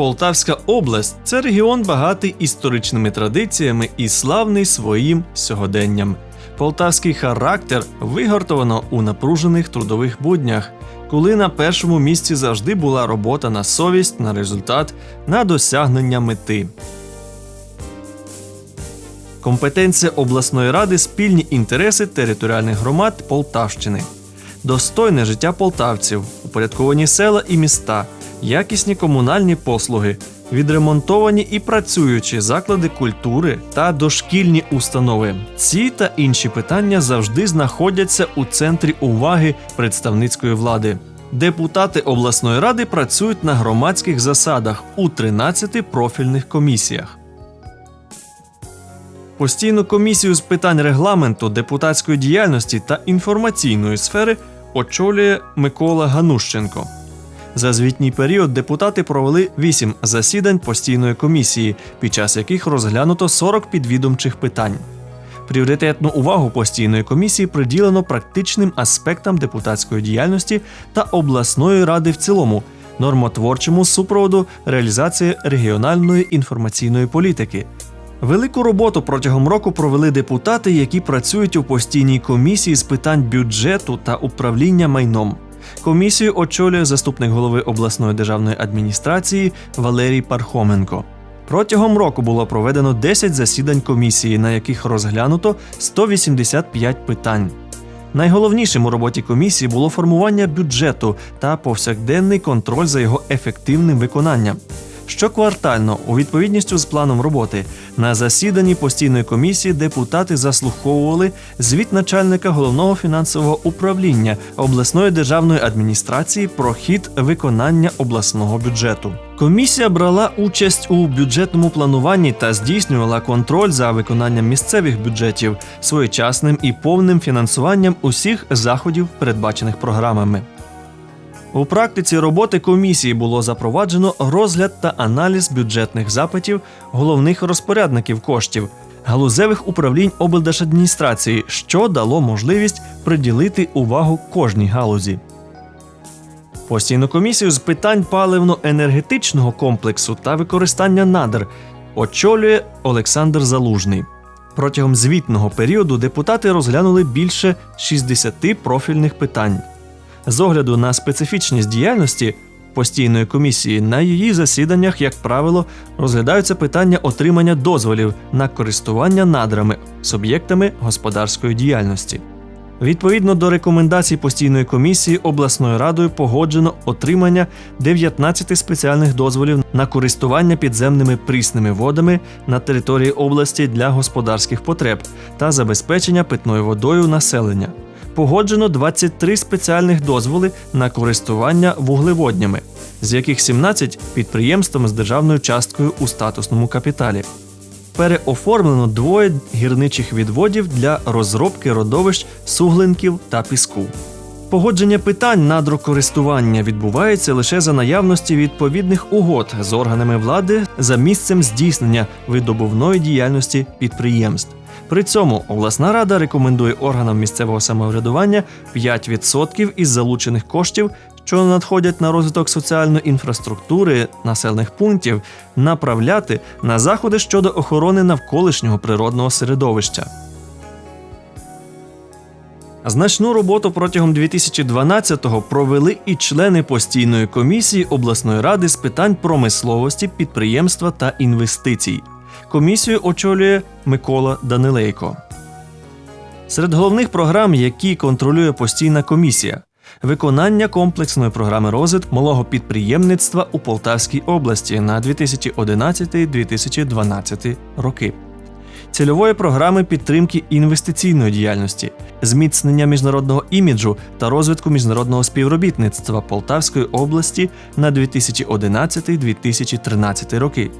Полтавська область це регіон багатий історичними традиціями і славний своїм сьогоденням. Полтавський характер вигортовано у напружених трудових буднях, коли на першому місці завжди була робота на совість, на результат, на досягнення мети. Компетенція обласної ради спільні інтереси територіальних громад Полтавщини, достойне життя полтавців, упорядковані села і міста, якісні комунальні послуги, відремонтовані і працюючі заклади культури та дошкільні установи. Ці та інші питання завжди знаходяться у центрі уваги представницької влади. Депутати обласної ради працюють на громадських засадах у 13 профільних комісіях. Постійну комісію з питань регламенту, депутатської діяльності та інформаційної сфери очолює Микола Ганущенко. За звітній період депутати провели 8 засідань постійної комісії, під час яких розглянуто 40 підвідомчих питань. Пріоритетну увагу постійної комісії приділено практичним аспектам депутатської діяльності та обласної ради в цілому, нормотворчому супроводу реалізації регіональної інформаційної політики. Велику роботу протягом року провели депутати, які працюють у постійній комісії з питань бюджету та управління майном. Комісію очолює заступник голови обласної державної адміністрації Валерій Пархоменко. Протягом року було проведено 10 засідань комісії, на яких розглянуто 185 питань. Найголовнішим у роботі комісії було формування бюджету та повсякденний контроль за його ефективним виконанням. Щоквартально, у відповідністю з планом роботи, на засіданні постійної комісії депутати заслуховували звіт начальника головного фінансового управління обласної державної адміністрації про хід виконання обласного бюджету. Комісія брала участь у бюджетному плануванні та здійснювала контроль за виконанням місцевих бюджетів своєчасним і повним фінансуванням усіх заходів, передбачених програмами. У практиці роботи комісії було запроваджено розгляд та аналіз бюджетних запитів головних розпорядників коштів, галузевих управлінь облдержадміністрації, що дало можливість приділити увагу кожній галузі. Постійну комісію з питань паливно-енергетичного комплексу та використання надр очолює Олександр Залужний. Протягом звітного періоду депутати розглянули більше 60 профільних питань. З огляду на специфічність діяльності постійної комісії на її засіданнях, як правило, розглядаються питання отримання дозволів на користування надрами суб'єктами господарської діяльності. Відповідно до рекомендацій постійної комісії обласною радою погоджено отримання 19 спеціальних дозволів на користування підземними прісними водами на території області для господарських потреб та забезпечення питною водою населення погоджено 23 спеціальних дозволи на користування вуглеводнями, з яких 17 підприємствами з державною часткою у статусному капіталі. Переоформлено двоє гірничих відводів для розробки родовищ суглинків та піску. Погодження питань надрокористування відбувається лише за наявності відповідних угод з органами влади за місцем здійснення видобувної діяльності підприємств. При цьому обласна рада рекомендує органам місцевого самоврядування 5% із залучених коштів, що надходять на розвиток соціальної інфраструктури населених пунктів, направляти на заходи щодо охорони навколишнього природного середовища. Значну роботу протягом 2012-го провели і члени постійної комісії обласної ради з питань промисловості, підприємства та інвестицій. Комісію очолює Микола Данилейко. Серед головних програм, які контролює постійна комісія, виконання комплексної програми розвитку малого підприємництва у Полтавській області на 2011-2012 роки. Цільової програми підтримки інвестиційної діяльності, зміцнення міжнародного іміджу та розвитку міжнародного співробітництва Полтавської області на 2011-2013 роки.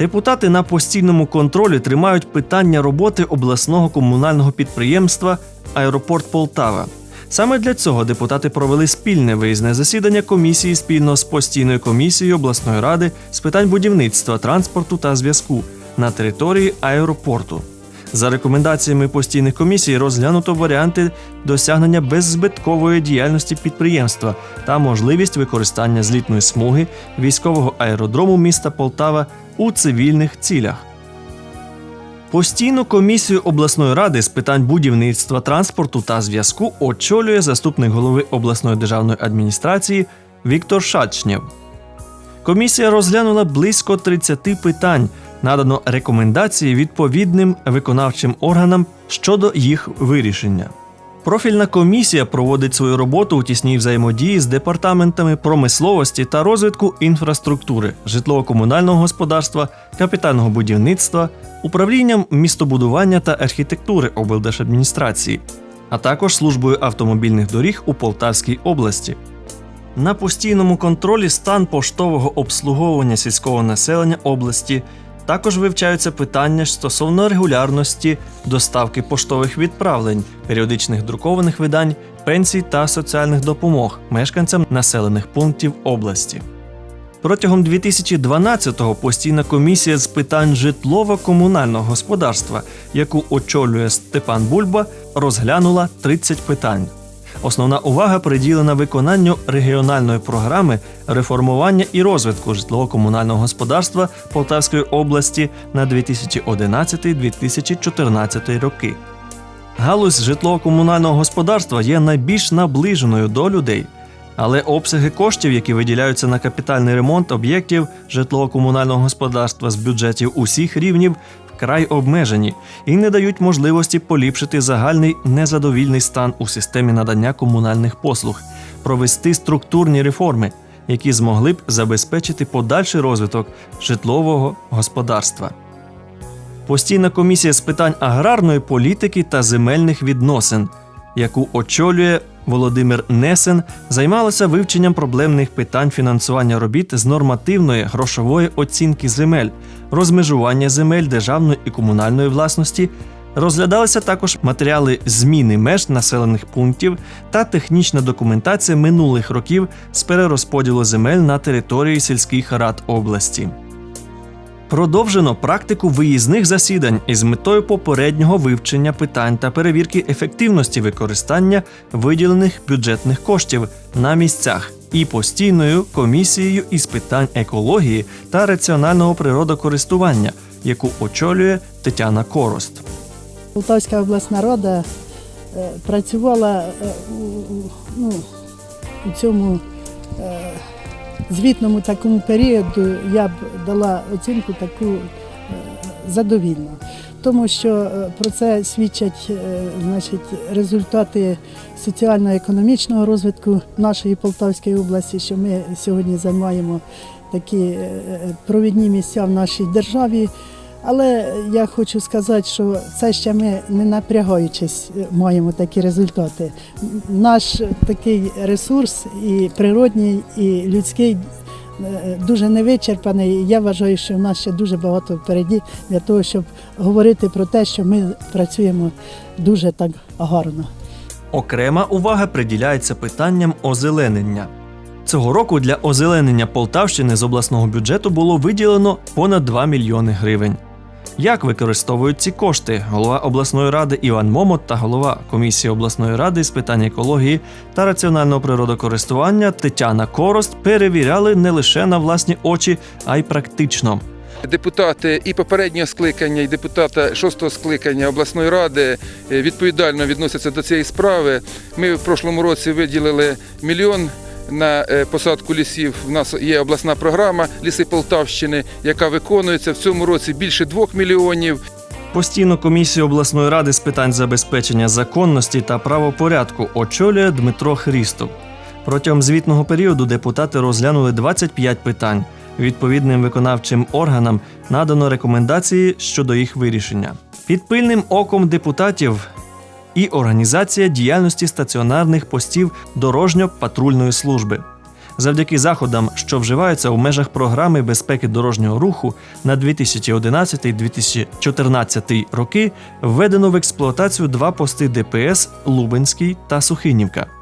Депутати на постійному контролі тримають питання роботи обласного комунального підприємства Аеропорт Полтава. Саме для цього депутати провели спільне виїзне засідання комісії спільно з постійною комісією обласної ради з питань будівництва, транспорту та зв'язку на території аеропорту. За рекомендаціями постійних комісій розглянуто варіанти досягнення беззбиткової діяльності підприємства та можливість використання злітної смуги військового аеродрому міста Полтава у цивільних цілях. Постійну комісію обласної ради з питань будівництва, транспорту та зв'язку очолює заступник голови обласної державної адміністрації Віктор Шачнєв. Комісія розглянула близько 30 питань, надано рекомендації відповідним виконавчим органам щодо їх вирішення. Профільна комісія проводить свою роботу у тісній взаємодії з департаментами промисловості та розвитку інфраструктури, житлово-комунального господарства, капітального будівництва, управлінням містобудування та архітектури облдержадміністрації, а також службою автомобільних доріг у Полтавській області. На постійному контролі стан поштового обслуговування сільського населення області. Також вивчаються питання стосовно регулярності доставки поштових відправлень, періодичних друкованих видань, пенсій та соціальних допомог мешканцям населених пунктів області. Протягом 2012-го постійна комісія з питань житлово-комунального господарства, яку очолює Степан Бульба, розглянула 30 питань. Основна увага приділена виконанню регіональної програми реформування і розвитку житлово-комунального господарства Полтавської області на 2011-2014 роки. Галузь житлово-комунального господарства є найбільш наближеною до людей, але обсяги коштів, які виділяються на капітальний ремонт об'єктів житлово-комунального господарства з бюджетів усіх рівнів, вкрай обмежені і не дають можливості поліпшити загальний незадовільний стан у системі надання комунальних послуг, провести структурні реформи, які змогли б забезпечити подальший розвиток житлового господарства. Постійна комісія з питань аграрної політики та земельних відносин, яку очолює Володимир Несен, займалася вивченням проблемних питань фінансування робіт з нормативної грошової оцінки земель, розмежування земель державної і комунальної власності. Розглядалися також матеріали зміни меж населених пунктів та технічна документація минулих років з перерозподілу земель на території сільських рад області. Продовжено практику виїзних засідань із метою попереднього вивчення питань та перевірки ефективності використання виділених бюджетних коштів на місцях і постійною комісією із питань екології та раціонального природокористування, яку очолює Тетяна Корост. Полтавська обласна рада е, працювала е, ну, у цьому е, звітному такому періоду, я б дала оцінку таку е, задовільну. Тому що е, про це свідчать е, значить, результати соціально-економічного розвитку нашої Полтавської області, що ми сьогодні займаємо такі провідні місця в нашій державі. Але я хочу сказати, що це ще ми не напрягаючись е, маємо такі результати. Наш такий ресурс і природній, і людський е, дуже невичерпаний. Я вважаю, що в нас ще дуже багато впереді для того, щоб говорити про те, що ми працюємо дуже так гарно. Окрема увага приділяється питанням озеленення. Цього року для озеленення Полтавщини з обласного бюджету було виділено понад 2 мільйони гривень. Як використовують ці кошти? Голова обласної ради Іван Момот та голова комісії обласної ради з питань екології та раціонального природокористування Тетяна Корост перевіряли не лише на власні очі, а й практично. Депутати і попереднього скликання, і депутата шостого скликання обласної ради е, відповідально відносяться до цієї справи. Ми в прошлому році виділили мільйон. На е, посадку лісів у нас є обласна програма Ліси Полтавщини, яка виконується в цьому році більше двох мільйонів. Постійну комісію обласної ради з питань забезпечення законності та правопорядку очолює Дмитро Хрістов. Протягом звітного періоду депутати розглянули 25 питань. Відповідним виконавчим органам надано рекомендації щодо їх вирішення. Під пильним оком депутатів і організація діяльності стаціонарних постів дорожньо-патрульної служби. Завдяки заходам, що вживаються в межах програми безпеки дорожнього руху на 2011-2014 роки, введено в експлуатацію два пости ДПС Лубенський та Сухинівка.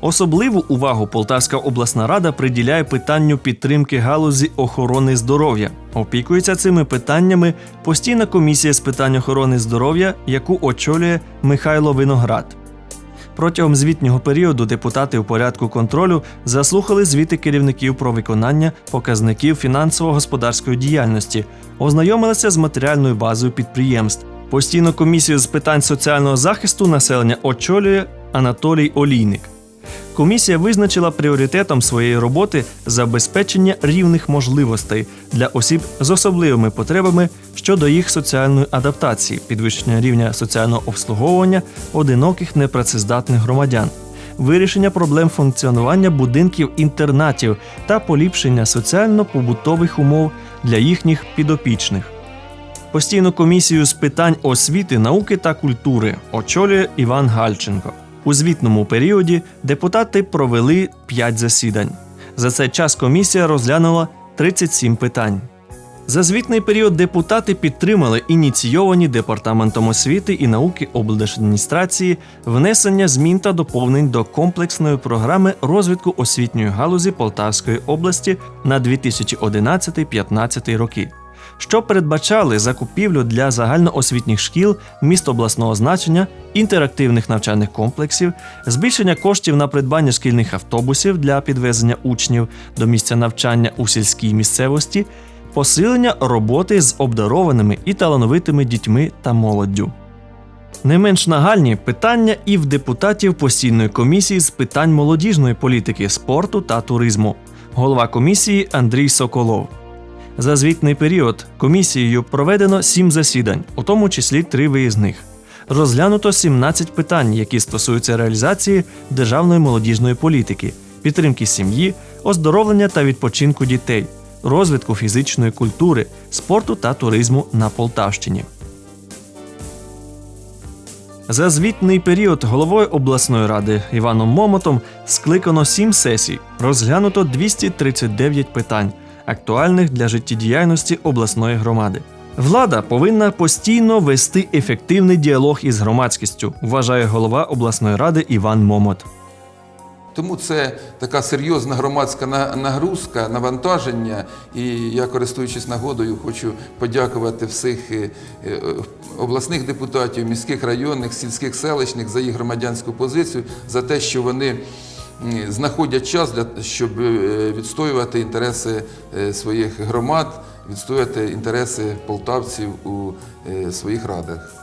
Особливу увагу Полтавська обласна рада приділяє питанню підтримки галузі охорони здоров'я. Опікується цими питаннями постійна комісія з питань охорони здоров'я, яку очолює Михайло Виноград. Протягом звітнього періоду депутати у порядку контролю заслухали звіти керівників про виконання показників фінансово-господарської діяльності, ознайомилися з матеріальною базою підприємств. Постійну комісію з питань соціального захисту населення очолює Анатолій Олійник. Комісія визначила пріоритетом своєї роботи забезпечення рівних можливостей для осіб з особливими потребами щодо їх соціальної адаптації, підвищення рівня соціального обслуговування одиноких непрацездатних громадян, вирішення проблем функціонування будинків інтернатів та поліпшення соціально-побутових умов для їхніх підопічних. Постійну комісію з питань освіти, науки та культури очолює Іван Гальченко. У звітному періоді депутати провели 5 засідань. За цей час комісія розглянула 37 питань. За звітний період депутати підтримали ініційовані департаментом освіти і науки облдержадміністрації внесення змін та доповнень до комплексної програми розвитку освітньої галузі Полтавської області на 2011-15 роки що передбачали закупівлю для загальноосвітніх шкіл міст обласного значення, інтерактивних навчальних комплексів, збільшення коштів на придбання шкільних автобусів для підвезення учнів до місця навчання у сільській місцевості, посилення роботи з обдарованими і талановитими дітьми та молоддю. Не менш нагальні питання і в депутатів постійної комісії з питань молодіжної політики, спорту та туризму. Голова комісії Андрій Соколов. За звітний період комісією проведено сім засідань, у тому числі три виїзних. Розглянуто 17 питань, які стосуються реалізації державної молодіжної політики, підтримки сім'ї, оздоровлення та відпочинку дітей, розвитку фізичної культури, спорту та туризму на Полтавщині. За звітний період головою обласної ради Іваном Момотом скликано сім сесій, розглянуто 239 питань, актуальних для життєдіяльності обласної громади. Влада повинна постійно вести ефективний діалог із громадськістю, вважає голова обласної ради Іван Момот. Тому це така серйозна громадська нагрузка, навантаження. І я, користуючись нагодою, хочу подякувати всіх е, е, обласних депутатів, міських районних, сільських селищних за їх громадянську позицію, за те, що вони знаходять час для щоб е, відстоювати інтереси е, своїх громад, відстоювати інтереси полтавців у е, своїх радах.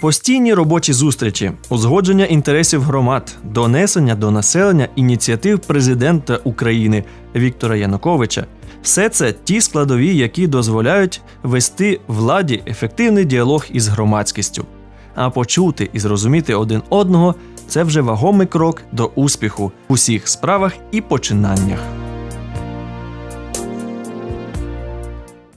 Постійні робочі зустрічі, узгодження інтересів громад, донесення до населення ініціатив президента України Віктора Януковича все це ті складові, які дозволяють вести владі ефективний діалог із громадськістю. А почути і зрозуміти один одного це вже вагомий крок до успіху в усіх справах і починаннях.